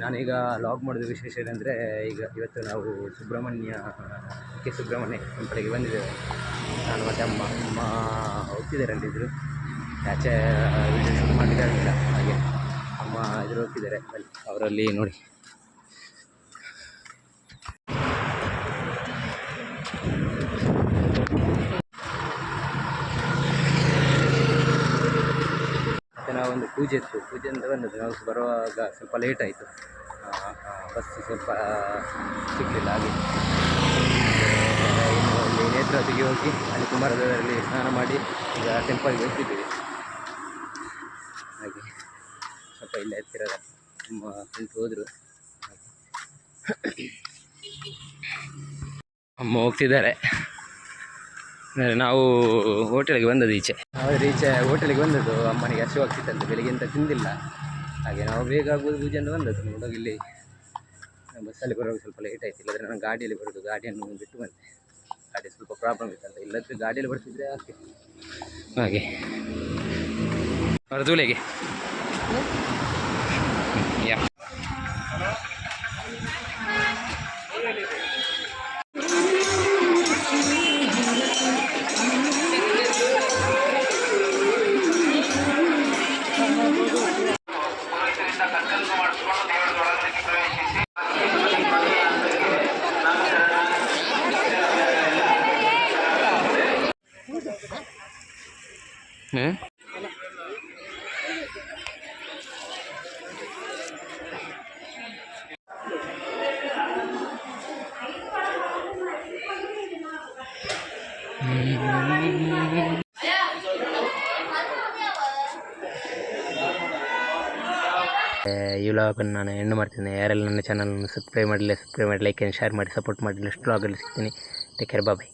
ನಾನೀಗ ಲಾಗ್ ಮಾಡಿದ ವಿಶೇಷ ಏನಂದರೆ, ಈಗ ಇವತ್ತು ನಾವು ಸುಬ್ರಹ್ಮಣ್ಯ, ಕೆ. ಸುಬ್ರಹ್ಮಣ್ಯ ಟೆಂಪಲಿಗೆ ಬಂದಿದ್ದೇವೆ. ನಾನು ಮತ್ತು ಅಮ್ಮ ಅಮ್ಮ ಹೋಗ್ತಿದ್ದಾರೆ ಅಲ್ಲಿದ್ದರು ಆಚೆ ವಿಡಿಯೋ ಶೂಟ್ ಹಾಗೆ ಅಮ್ಮ ಇದ್ರು ಹೋಗ್ತಿದ್ದಾರೆ. ಅವರಲ್ಲಿ ನೋಡಿ. ನಾವು ಒಂದು ಪೂಜೆ ಇತ್ತು. ಪೂಜೆಯಿಂದ ಬಂದದ್ದು, ನಾವು ಬರುವಾಗ ಸ್ವಲ್ಪ ಲೇಟ್ ಆಯಿತು. ಬಸ್ ಸ್ವಲ್ಪ ಸಿಗಲಿಲ್ಲ ಹಾಗೆ ಅಲ್ಲಿ ನೇತ್ರಾವತಿಗೆ ಹೋಗಿ ಅಲ್ಲಿ ಕುಮಾರದಲ್ಲಿ ಸ್ನಾನ ಮಾಡಿ ಈಗ ಟೆಂಪಲ್ಗೆ ಹೋಗ್ತಿದ್ದೀವಿ. ಹಾಗೆ ಸ್ವಲ್ಪ ಇಲ್ಲೇ ಹತ್ತಿರ ನಮ್ಮ ಫ್ರೆಂಡ್ಸ್ ಹೋದರು. ಅಮ್ಮ ಹೋಗ್ತಿದ್ದಾರೆ. ಅಂದರೆ ನಾವು ಹೋಟೆಲ್ಗೆ ಬಂದದ್ದು ಈಚೆ. ನಾವು ಈಚೆ ಹೋಟೆಲ್ಗೆ ಬಂದದ್ದು ಅಮ್ಮನಿಗೆ ಹಸಿವಾಗ್ತಿತ್ತಂತೆ, ಬೆಳಿಗ್ಗೆ ಎಂತ ತಿಂದಿಲ್ಲ. ಹಾಗೆ ನಾವು ಬೇಗ ಆಗ್ಬೋದು ಪೂಜೆ ಅಂತ ಬಂದದ್ದು. ನೋಡುವಾಗ ಇಲ್ಲಿ ಬಸ್ಸಲ್ಲಿ ಬರೋದು ಸ್ವಲ್ಪ ಲೇಟ್ ಆಯಿತು. ಇಲ್ಲದ್ರೆ ನಾನು ಗಾಡಿಯಲ್ಲಿ ಬರೋದು. ಗಾಡಿಯನ್ನು ಬಿಟ್ಟು ಬಂದೆ. ಗಾಡಿ ಸ್ವಲ್ಪ ಪ್ರಾಬ್ಲಮ್ ಇತ್ತಂತ ಇಲ್ಲದ್ರೆ ಗಾಡಿಯಲ್ಲಿ ಬರ್ತಿದ್ರೆ ಆಗ್ತಿತ್ತು ಹಾಗೆ. ಬರ್ದೂಳೆಗೆ ಯಾ. ಹ್ಞೂ ಈ ವ್ಲಾಗನ್ನು ನಾನು ಎಂಡ್ ಮಾಡ್ತೀನಿ ಯಾರೆಲ್ಲ ನನ್ನ ಚಾನಲನ್ನು ಸಬ್ಸ್ಕ್ರೈಬ್ ಮಾಡಲಿಲ್ಲ ಸಬ್ಸ್ಕ್ರೈಬ್ ಮಾಡಿ ಲೈಕ್ ಆ್ಯಂಡ್ ಶೇರ್ ಮಾಡಿ ಸಪೋರ್ಟ್ ಮಾಡಿ ನೆಕ್ಸ್ಟ್ ವ್ಲಾಗಲ್ಲಿ ಸಿಗ್ತೀನಿ ಟೇಕ್ ಕೇರ್ ಬಾಯ್